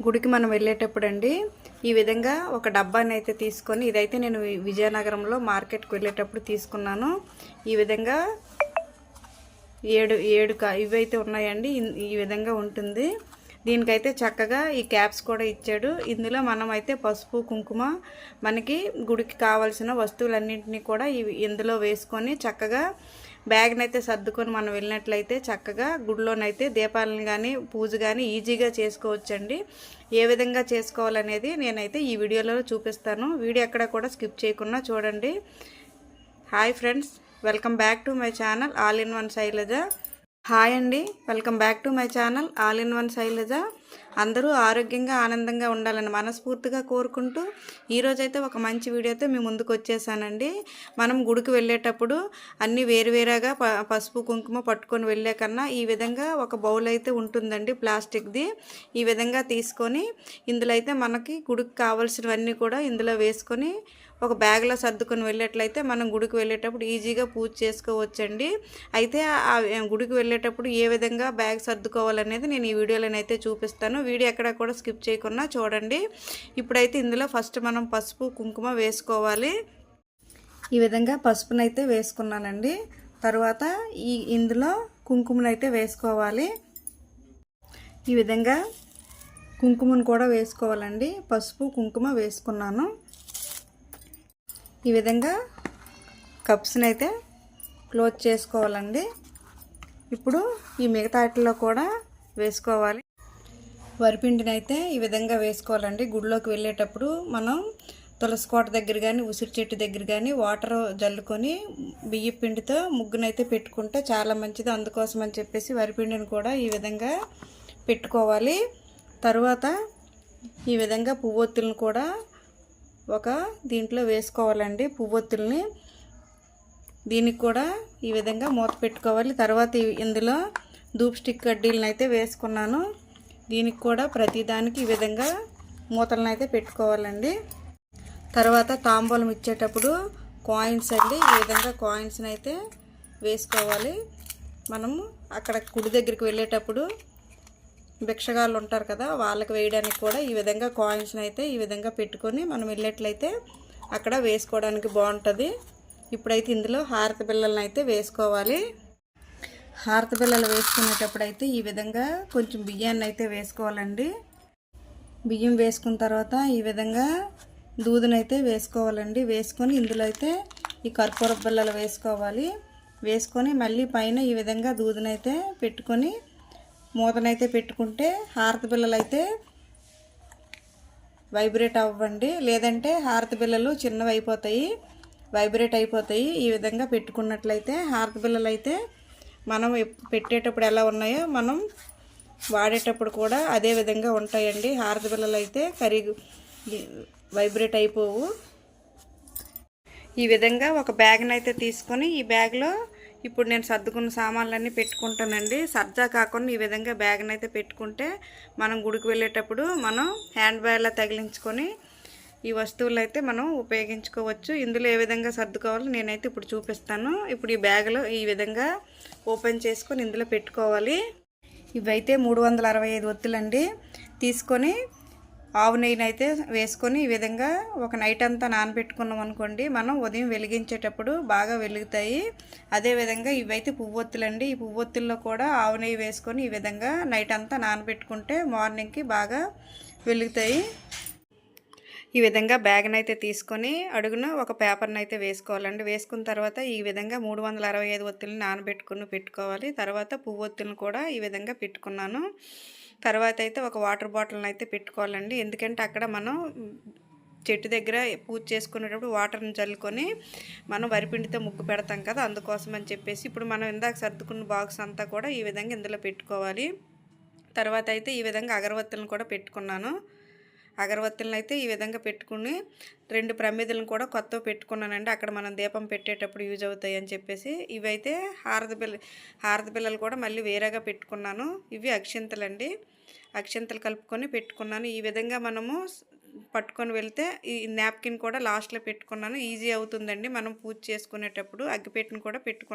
గుడికి మనం వెళ్ళేటప్పుడు అండి ఈ విధంగా ఒక డబ్బాని అయితే తీసుకొని ఇదైతే నేను విజయనగరంలో మార్కెట్కి వెళ్ళేటప్పుడు తీసుకున్నాను. ఈ విధంగా ఏడు ఏడు కా ఇవైతే ఉన్నాయండి. ఈ విధంగా ఉంటుంది. దీనికైతే చక్కగా ఈ క్యాప్స్ కూడా ఇచ్చాడు. ఇందులో మనం అయితే పసుపు కుంకుమ మనకి గుడికి కావాల్సిన వస్తువులన్నింటినీ కూడా ఇవి ఇందులో వేసుకొని చక్కగా బ్యాగ్ని అయితే సర్దుకొని మనం వెళ్ళినట్లయితే చక్కగా గుడిలోనైతే దీపాలను కానీ పూజ కానీ ఈజీగా చేసుకోవచ్చండి. ఏ విధంగా చేసుకోవాలనేది నేనైతే ఈ వీడియోలో చూపిస్తాను. వీడియో ఎక్కడ కూడా స్కిప్ చేయకుండా చూడండి. Hi friends welcome back to my channel all in one Sailaja. Hi అండి welcome back to my channel all in one Sailaja. అందరూ ఆరోగ్యంగా ఆనందంగా ఉండాలని మనస్ఫూర్తిగా కోరుకుంటూ ఈరోజైతే ఒక మంచి వీడియోతో మీ ముందుకు వచ్చేసానండి. మనం గుడికి వెళ్ళేటప్పుడు అన్నీ వేరువేరుగా ప పసుపు కుంకుమ పట్టుకొని వెళ్ళే కన్నా ఈ విధంగా ఒక బౌల్ అయితే ఉంటుందండి ప్లాస్టిక్ది. ఈ విధంగా తీసుకొని ఇందులో అయితే మనకి గుడికి కావాల్సినవన్నీ కూడా ఇందులో వేసుకొని ఒక బ్యాగ్లో సర్దుకొని వెళ్ళేట్లయితే మనం గుడికి వెళ్ళేటప్పుడు ఈజీగా పూజ చేసుకోవచ్చండి. అయితే ఆ గుడికి వెళ్ళేటప్పుడు ఏ విధంగా బ్యాగ్ సర్దుకోవాలనేది నేను ఈ వీడియోలోనైతే చూపిస్తాను. వీడియో ఎక్కడ కూడా స్కిప్ చేయకుండా చూడండి. ఇప్పుడైతే ఇందులో ఫస్ట్ మనం పసుపు కుంకుమ వేసుకోవాలి. ఈ విధంగా పసుపునైతే వేసుకున్నానండి. తర్వాత ఈ ఇందులో కుంకుమనైతే వేసుకోవాలి. ఈ విధంగా కుంకుమను కూడా వేసుకోవాలండి. పసుపు కుంకుమ వేసుకున్నాను. ఈ విధంగా కప్స్ని అయితే క్లోజ్ చేసుకోవాలండి. ఇప్పుడు ఈ మిగతాటిలో కూడా వేసుకోవాలి. వరిపిండిని అయితే ఈ విధంగా వేసుకోవాలండి. గుడిలోకి వెళ్ళేటప్పుడు మనం తులసి కోట దగ్గర కానీ ఉసిరి చెట్టు దగ్గర కానీ వాటర్ జల్లుకొని బియ్య పిండితో ముగ్గునైతే పెట్టుకుంటే చాలా మంచిది. అందుకోసం అని చెప్పేసి వరిపిండిని కూడా ఈ విధంగా పెట్టుకోవాలి. తరువాత ఈ విధంగా పువ్వొత్తులను కూడా ఒక దీంట్లో వేసుకోవాలండి. పువ్వొత్తుల్ని దీనికి కూడా ఈ విధంగా మూత పెట్టుకోవాలి. తర్వాత ఇందులో ధూప్ స్టిక్ కడ్డీలను అయితే వేసుకున్నాను. దీనికి కూడా ప్రతిదానికి ఈ విధంగా మూతలను అయితే పెట్టుకోవాలండి. తర్వాత తాంబూలం ఇచ్చేటప్పుడు కాయిన్స్ అండి ఈ విధంగా కాయిన్స్ని అయితే వేసుకోవాలి. మనము అక్కడ కుడి దగ్గరికి వెళ్ళేటప్పుడు భిక్షగాళ్ళు ఉంటారు కదా వాళ్ళకి వేయడానికి కూడా ఈ విధంగా కాయిన్స్ని అయితే ఈ విధంగా పెట్టుకొని మనం వెళ్ళేట్లయితే అక్కడ వేసుకోవడానికి బాగుంటుంది. ఇప్పుడైతే ఇందులో హారతి బిళ్ళలను అయితే వేసుకోవాలి. హారత బిళ్ళలు వేసుకునేటప్పుడు అయితే ఈ విధంగా కొంచెం బియ్యాన్ని అయితే వేసుకోవాలండి. బియ్యం వేసుకున్న తర్వాత ఈ విధంగా దూదనైతే వేసుకోవాలండి. వేసుకొని ఇందులో అయితే ఈ కర్పూర బిళ్ళలు వేసుకోవాలి. వేసుకొని మళ్ళీ పైన ఈ విధంగా దూదనైతే పెట్టుకొని మూతనైతే పెట్టుకుంటే హారతి బిళ్ళలు అయితే వైబ్రేట్ అవ్వండి. లేదంటే హారతి బిళ్ళలు చిన్నవి అయిపోతాయి వైబ్రేట్ అయిపోతాయి. ఈ విధంగా పెట్టుకున్నట్లయితే హారతి బిళ్ళలు అయితే మనం పెట్టేటప్పుడు ఎలా ఉన్నాయో మనం వాడేటప్పుడు కూడా అదే విధంగా ఉంటాయండి. హారతి బిళ్ళలు అయితే కరిగి వైబ్రేట్ అయిపోవు. ఈ విధంగా ఒక బ్యాగ్ని అయితే తీసుకొని ఈ బ్యాగ్లో ఇప్పుడు నేను సర్దుకున్న సామాన్లన్నీ పెట్టుకుంటానండి. సర్జా కాకుండా ఈ విధంగా బ్యాగ్ని అయితే పెట్టుకుంటే మనం గుడికి వెళ్ళేటప్పుడు మనం హ్యాండ్ బ్యాగ్లో తగిలించుకొని ఈ వస్తువులు అయితే మనం ఉపయోగించుకోవచ్చు. ఇందులో ఏ విధంగా సర్దుకోవాలో నేనైతే ఇప్పుడు చూపిస్తాను. ఇప్పుడు ఈ బ్యాగ్లో ఈ విధంగా ఓపెన్ చేసుకొని ఇందులో పెట్టుకోవాలి. ఇవైతే మూడు వందల అరవై ఐదు ఒత్తులండి. తీసుకొని ఆవు నెయ్యిని అయితే వేసుకొని ఈ విధంగా ఒక నైట్ అంతా నానబెట్టుకున్నాం అనుకోండి మనం ఉదయం వెలిగించేటప్పుడు బాగా వెలుగుతాయి. అదేవిధంగా ఇవైతే పువ్వొత్తులండి ఈ పువ్వొత్తుల్లో కూడా ఆవు నెయ్యి వేసుకొని ఈ విధంగా నైట్ అంతా నానబెట్టుకుంటే మార్నింగ్కి బాగా వెలుగుతాయి. ఈ విధంగా బ్యాగ్ని అయితే తీసుకొని అడుగున ఒక పేపర్ని అయితే వేసుకోవాలండి. వేసుకున్న తర్వాత ఈ విధంగా మూడు వందల అరవై ఐదు ఒత్తులను నానబెట్టుకుని పెట్టుకోవాలి. తర్వాత పువ్వు ఒత్తులను కూడా ఈ విధంగా పెట్టుకున్నాను. తర్వాత అయితే ఒక వాటర్ బాటిల్ని అయితే పెట్టుకోవాలండి. ఎందుకంటే అక్కడ మనం చెట్టు దగ్గర పూజ చేసుకునేటప్పుడు వాటర్ని చల్లుకొని మనం వరిపిండితో ముగ్గు పెడతాం కదా అందుకోసం అని చెప్పేసి. ఇప్పుడు మనం ఇందాక సర్దుకున్న బాక్స్ అంతా కూడా ఈ విధంగా ఇందులో పెట్టుకోవాలి. తర్వాత అయితే ఈ విధంగా అగరవత్తులను కూడా పెట్టుకున్నాను. అగరవత్తులను అయితే ఈ విధంగా పెట్టుకుని రెండు ప్రమిదలను కూడా కొత్తవి పెట్టుకున్నానండి. అక్కడ మనం దీపం పెట్టేటప్పుడు యూజ్ అవుతాయి అని చెప్పేసి ఇవైతే హారతి బిల్ల హారతి బిల్లలు కూడా మళ్ళీ వేరేగా పెట్టుకున్నాను. ఇవి అక్షింతలండి. అక్షింతలు కలుపుకొని పెట్టుకున్నాను. ఈ విధంగా మనము పట్టుకొని వెళ్తే ఈ నాప్కిన్ కూడా లాస్ట్లో పెట్టుకున్నాను. ఈజీ అవుతుందండి. మనం పూజ చేసుకునేటప్పుడు అగ్గిపెట్టిని కూడా పెట్టుకున్నాను.